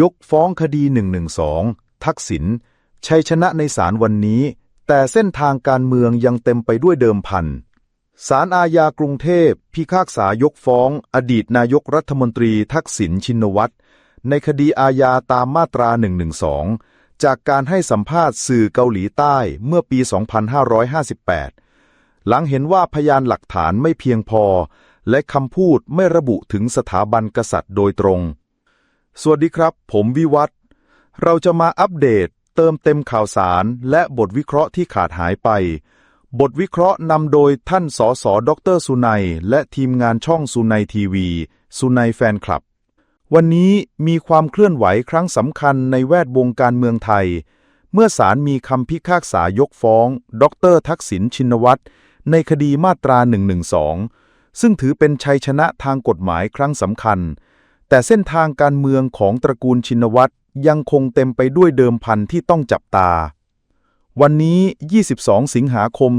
ยกฟ้องคดี 112 ทักษิณชัยชนะในศาลวันนี้ แต่เส้นทางการเมืองยังเต็มไปด้วยเดิมพันศาลอาญากรุงเทพ พิพากษายกฟ้อง อดีตนายกรัฐมนตรีทักษิณชินวัตรในคดีอาญาตามมาตรา 112 จากการให้สัมภาษณ์สื่อเกาหลีใต้เมื่อปี 2558 หลังเห็นว่าพยานหลักฐานไม่เพียงพอ และคำพูดไม่ระบุถึงสถาบันกษัตริย์โดยตรง สวัสดีครับ ผมวิวัฒน์เราจะมาอัปเดต เติมเต็มข่าวสาร และบทวิเคราะห์ที่ขาดหายไป บทวิเคราะห์นำโดยท่านสสดรสุนัย และทีมงานช่องสุนัยทีวี สุนัยแฟนคลับ วันนี้มีความเคลื่อนไหวครั้งสำคัญในแวดวงการเมืองไทย เมื่อศาลมีคำพิพากษายกฟ้อง ดรทักษิณชินวัตรในคดีมาตรา 112 ซึ่งถือเป็นชัยชนะทางกฎหมายครั้งสำคัญ แต่เส้นทางการเมืองของตระกูลชินวัตรยังคงเต็มไปด้วยเดิมพันที่ต้องจับตา วันนี้ 22 สิงหาคม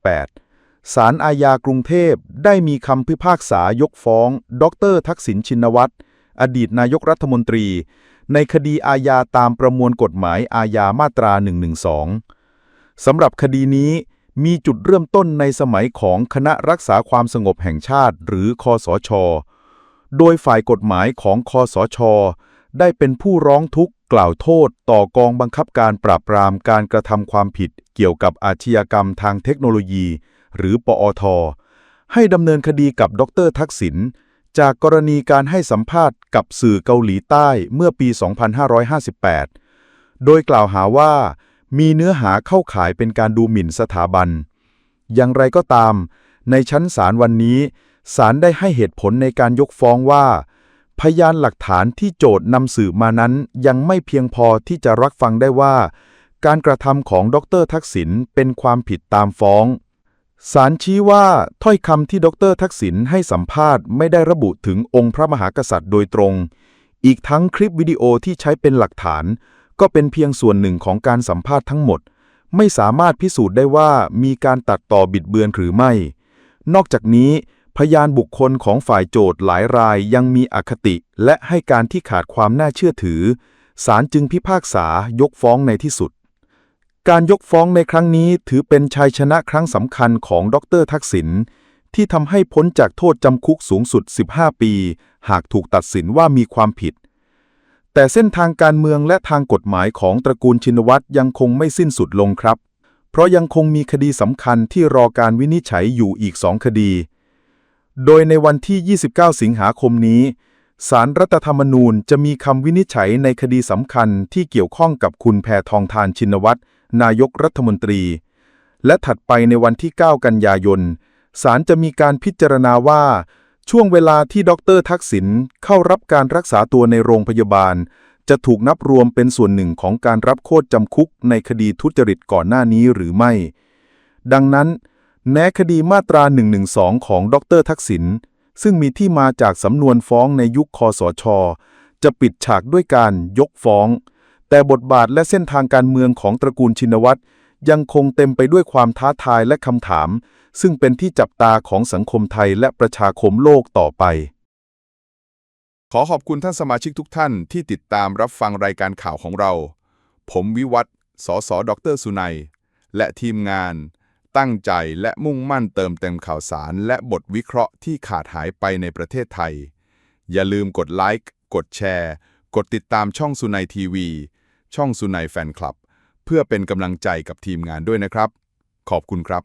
2568 ศาลอาญากรุงเทพได้มีคำพิพากษายกฟ้อง ดรทักษิณชินวัตร อดีตนายกรัฐมนตรี ในคดีอาญาตามประมวลกฎหมายอาญามาตรา 112 สำหรับคดีนี้มีจุดเริ่มต้นในสมัยของคณะรักษาความสงบแห่งชาติ หรือคอสช โดยฝ่ายกฎหมายของคอสช ได้เป็นผู้ร้องทุกข์กล่าวโทษต่อกองบังคับการปราบปรามการกระทำความผิดเกี่ยวกับอาชญากรรมทางเทคโนโลยี หรือปอท ให้ดำเนินคดีกับดรทักษิณจากกรณีการให้สัมภาษณ์กับสื่อเกาหลีใต้เมื่อปี 2558 โดยกล่าวหาว่า มีเนื้อหาเข้าข่ายเป็นการดูหมิ่นสถาบัน อย่างไรก็ตาม ในชั้นศาลวันนี้ ศาลได้ให้เหตุผลในการยกฟ้องว่า พยานหลักฐานที่โจทย์นำสืบมานั้นยังไม่เพียงพอที่จะรับฟังได้ว่า การกระทำของดรทักษิณเป็นความผิดตามฟ้องศาลชี้ว่าถ้อยคำที่ดรทักษิณให้สัมภาษณ์ไม่ได้ระบุถึงองค์พระมหากษัตริย์โดยตรง อีกทั้งคลิปวิดีโอที่ใช้เป็นหลักฐาน ก็เป็นเพียงส่วนหนึ่งของการสัมภาษณ์ทั้งหมด ไม่สามารถพิสูจน์ได้ว่ามีการตัดต่อบิดเบือนหรือไม่ นอกจากนี้ พยานบุคคลของฝ่ายโจทย์หลายรายยังมีอคติและให้การที่ขาดความน่าเชื่อถือ ศาลจึงพิพากษายกฟ้องในที่สุด การยกฟ้องในครั้งนี้ถือเป็นชัยชนะครั้งสำคัญของดรทักษิณที่ทำให้พ้นจากโทษจำคุกสูงสุด 15 ปี หากถูกตัดสินว่ามีความผิด แต่เส้นทางการเมืองและทางกฎหมายของตระกูลชินวัตรยังคงไม่สิ้นสุดลงครับ เพราะยังคงมีคดีสำคัญที่รอการวินิจฉัยอยู่อีกสองคดี โดยในวันที่ 29 สิงหาคมนี้ศารรัฐธรรมนูญจะมีคำวินิจฉัยในคดีสำคัญที่เกี่ยวข้องกับคุณแพทองทานชินวัตรนายกรัฐมนตรี และถัดไปในวันที่ 9 กันยายนศาลจะมีการพิจารณาว่า ช่วงเวลาที่ดรทักษิณเข้ารับการรักษาตัวในโรงพยาบาล จะถูกนับรวมเป็นส่วนหนึ่งของการรับโทษจำคุกในคดีทุจริตก่อนหน้านี้หรือไม่ ดังนั้น แม้คดีมาตรา 112 ของดรทักษิณซึ่งมีที่มาจากสำนวนฟ้องในยุคคอสช จะปิดฉากด้วยการยกฟ้อง แต่บทบาทและเส้นทางการเมืองของตระกูลชินวัตรยังคงเต็มไปด้วยความท้าทายและคำถาม ซึ่งเป็นที่จับตาของสังคมไทยและประชาคมโลกต่อไป ขอขอบคุณท่านสมาชิกทุกท่านที่ติดตามรับฟังรายการข่าวของเรา ผมวิวัฒน์สสดรสุนัย และทีมงาน ตั้งใจและมุ่งมั่นเติมเต็มข่าวสาร และบทวิเคราะห์ที่ขาดหายไปในประเทศไทย อย่าลืมกดไลค์ กดแชร์ กดติดตามช่องสุนัยทีวี ช่องสุนัยแฟนคลับ เพื่อเป็นกำลังใจกับทีมงานด้วยนะครับ ขอบคุณครับ